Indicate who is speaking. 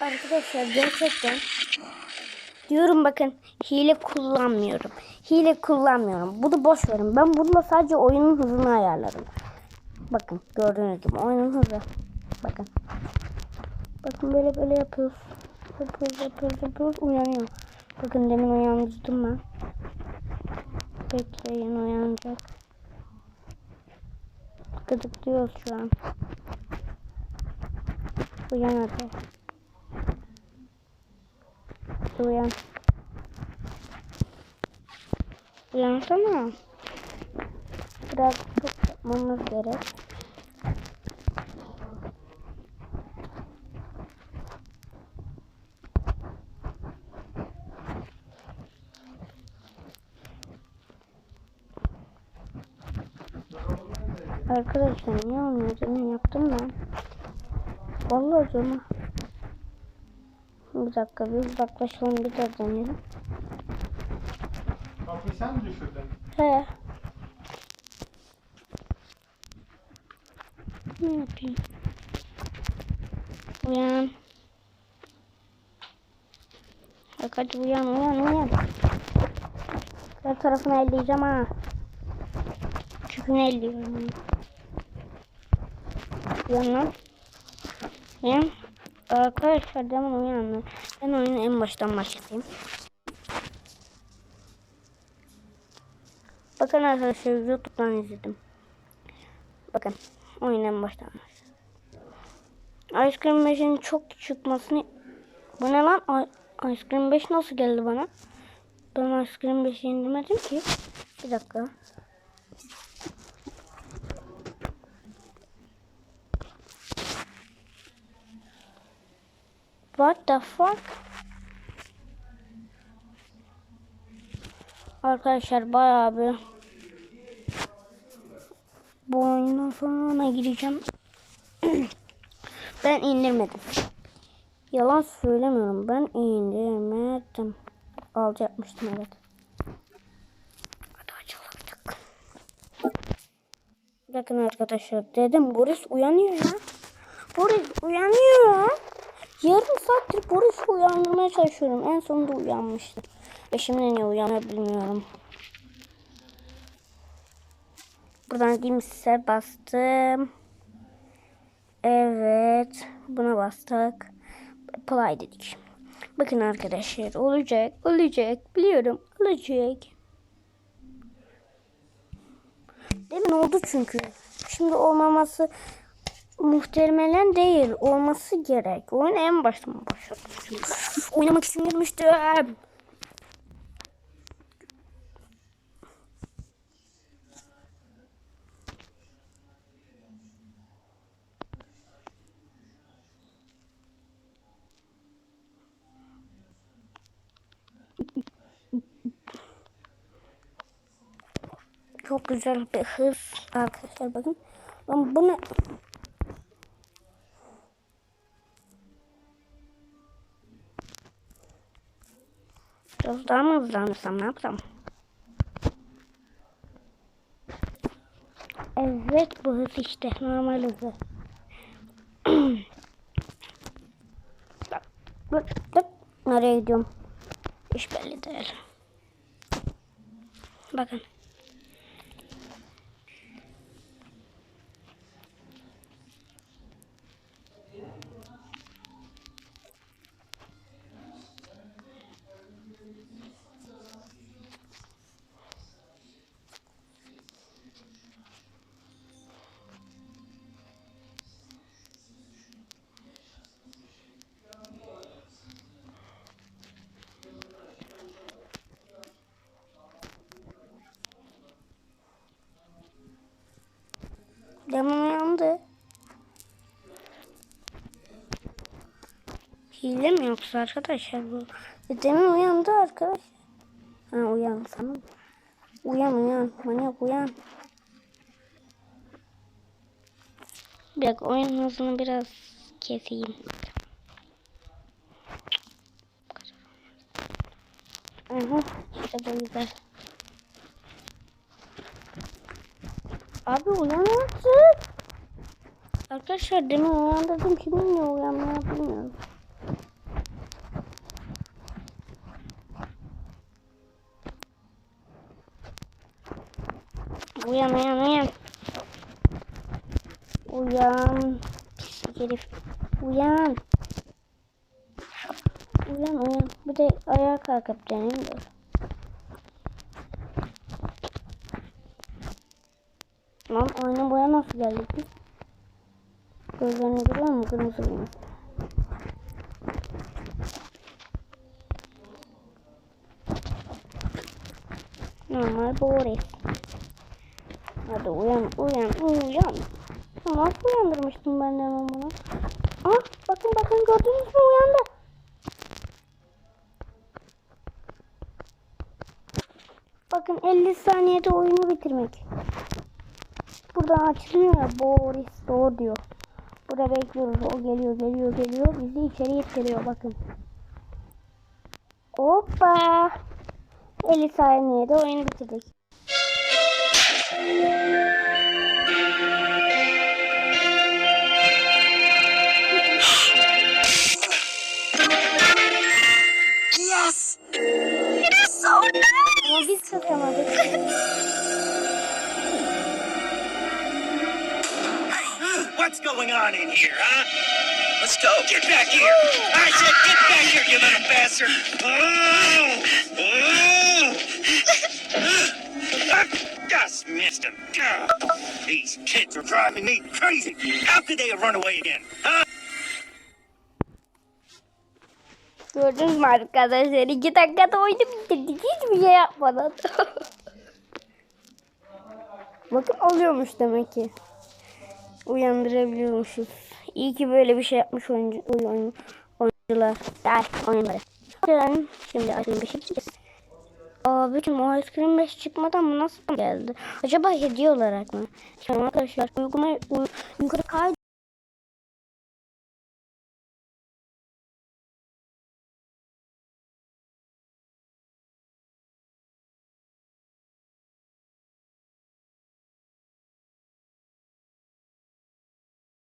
Speaker 1: Arkadaşlar gerçekten diyorum bakın hile kullanmıyorum. Hile kullanmıyorum. Bunu boş verin. Ben bununla sadece oyunun hızını ayarlarım. Bakın gördüğünüz gibi oyunun hızı. Bakın. Bakın böyle böyle yapıyoruz. Yapıyoruz yapıyoruz yapıyoruz uyanıyor. Bakın demin uyandırdım ben. Bekleyin uyanacak. Gıdıklıyoruz şu an. Uyan. Uyan. Uyansana. Biraz çok yapmamız gerek. Arkadaşlar niye olmuyor? Demin yaptım ben. Vallahi canım. Bir dakika bir uzaklaşalım bir daha deneyelim.
Speaker 2: Kapıyı sen mi düşürdün?
Speaker 1: He. Ne yapayım? Uyan. Bak hadi uyan uyan uyan. Her tarafını elleyeceğim ha. Çükünü elliyorum. Uyan lan. Uyan. Arkadaşlar demin uyandı. Ben oyunu en baştan başlatayım. Bakın arkadaşlar YouTube'dan izledim. Bakın oyun en baştan başladı. Ice Cream 5'in çok çıkmasını... Bu ne lan? Ice Cream 5 nasıl geldi bana? Ben Ice Cream 5'i indirmedim ki. Bir dakika. What the fuck? Arkadaşlar bayağı bir bu oyundan sonra ona gireceğim. ben indirmedim. Yalan söylemiyorum. Ben indirmedim. Alca yapmıştım evet. Bakın arkadaşlar dedim Boris uyanıyor ya. Boris uyanıyor. Yarım saattir Boris'i uyandırmaya çalışıyorum. En sonunda uyanmıştı. Ve şimdi niye uyanıyor bilmiyorum. Buradan Gims'e bastım. Evet. Buna bastık. Play dedik. Bakın arkadaşlar olacak. Olacak. Biliyorum. Olacak. Demin oldu çünkü. Şimdi olmaması muhtemelen değil. Olması gerek. Oyun en baştan başladım. Oynamak için girmiştim. Çok güzel bir hız arkadaşlar bakın. Ben bunu Biraz daha mı hızlanırsam ne yapsam? Evet bu hız işte normal hızı. bak, bak, bak. Nereye gidiyorum? Hiç belli değil. Bakın. Demin uyandı. Hile mi yoksa arkadaşlar bu? E, Demin uyandı arkadaş. Ha uyan sanırım. Uyan uyan. Manyak uyan. Bir dakika oyun hızını biraz keseyim. Aha işte bu güzel. Abi uyan artık. Arkadaşlar demin uyandırdım şimdi niye uyanmaya bilmiyorum. Uyan uyan uyan. Uyan. Pis herif. Uyan. Uyan uyan. Bir de ayağa kalkıp deneyim. Lan aynı boya nasıl geldi ki? Gözlerini görüyor musun? Kırmızı benim. Normal Boris. Hadi uyan, uyan, uyan. Ya Nasıl uyandırmıştım ben de bunu? Ah, bakın bakın gördünüz mü uyandı. Bakın 50 saniyede oyunu bitirmek. Buradan açılıyor ya Boris doğru diyor. Burada bekliyoruz. O geliyor, geliyor, geliyor. Bizi içeri ittiriyor bakın. Hoppa. 50 saniyede oyunu bitirdik.
Speaker 2: Yes! It is so nice!
Speaker 1: Ama biz kazanamadık.
Speaker 3: What's going on in here, huh? Let's go. Get back here. I said get back here, you little bastard. Oh! Oh! I just missed him. These kids are driving me crazy. How could they have run away again, huh?
Speaker 1: Gördünüz mü arkadaşlar? İki dakikada oyunu bitirdik. Hiçbir şey yapmadan. Bakın oluyormuş demek ki. Uyandırabiliyormuşuz. İyi ki böyle bir şey yapmış oyuncu, oyun, oyuncular. Ay oyunları. Şimdi Cream 5'e gideceğiz. Aa bütün o Ice Cream 5 çıkmadan bu nasıl geldi? Acaba hediye olarak mı? Şimdi arkadaşlar uygulama uy- yukarı kaydı.